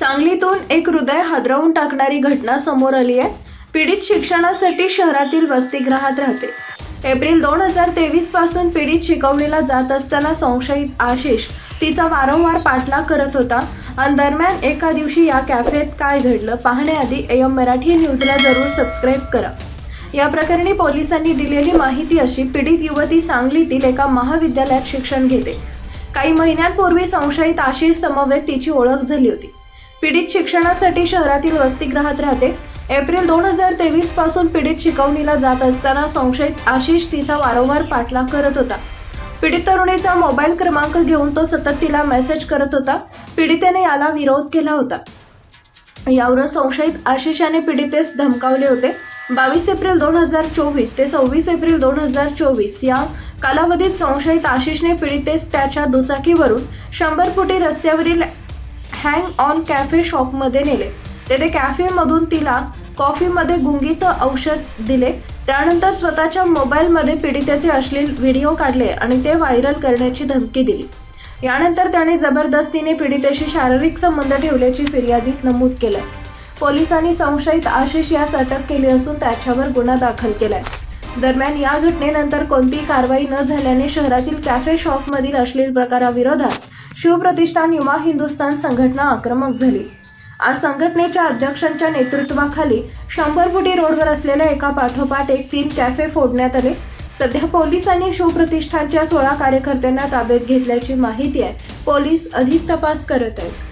सांगलीतून एक हृदय हादरवून टाकणारी घटना समोर आली आहे. पीडित शिक्षणासाठी शहरातील वसतिगृहात राहते. एप्रिल दोन हजार तेवीसपासून पीडित शिकवणीला जात असताना संशयित आशिष तिचा वारंवार पाठलाग करत होता. आणि दरम्यान एका दिवशी या कॅफेत काय घडलं पाहण्याआधी एम मराठी न्यूजला जरूर सबस्क्राईब करा. या प्रकरणी पोलिसांनी दिलेली माहिती अशी पीडित युवती सांगलीतील एका महाविद्यालयात शिक्षण घेते. काही महिन्यांपूर्वी संशयित आशिष समवेत तिची ओळख झाली होती. पीडित शिक्षणासाठी शहरातील वसतिगृहात राहते. एप्रिल दोन हजार तेवीसपासून पीडित शिकवणीला जात असताना संशयित आशिष तिचा वारंवार पाठलाग करत होता. पीडित तरुणीचा मोबाईल क्रमांक घेऊन तो सतत तिला मेसेज करत होता. पीडितेने याला विरोध केला होता. यावरून संशयित आशिष याने पीडितेस धमकावले होते. बावीस एप्रिल दोन हजार चोवीस ते सव्वीस एप्रिल दोन हजार चोवीस या कालावधीत संशयित आशिषने पीडितेस त्याच्या दुचाकीवरून शंभर फुटी रस्त्यावरील हँग ऑन कॅफे शॉपमध्ये नेले. तेथे कॅफेमधून तिला कॉफीमध्ये गुंगीचं औषध दिले. त्यानंतर स्वतःच्या मोबाईलमध्ये पीडितेचे अश्लील व्हिडिओ काढले आणि ते व्हायरल करण्याची धमकी दिली. यानंतर त्याने जबरदस्तीने पीडितेशी शारीरिक संबंध ठेवल्याची फिर्यादीत नमूद केलं पोलिसांनी संशयित आशिष यास अटक केली असून त्याच्यावर गुन्हा दाखल केलाय. दरम्यान या घटनेनंतर कोणतीही कारवाई न झाल्याने शहरातील कॅफे शॉपमधील अश्लील प्रकाराविरोधात शिवप्रतिष्ठान युवा हिंदुस्थान संघटना आक्रमक झाली. आज संघटनेच्या अध्यक्षांच्या नेतृत्वाखाली शंभर फुटी रोडवर असलेल्या एका पाठोपाठ एक तीन कॅफे फोडण्यात आले. सध्या पोलिसांनी शिवप्रतिष्ठानच्या सोळा कार्यकर्त्यांना ताब्यात घेतल्याची माहिती आहे. पोलीस अधिक तपास करत आहेत.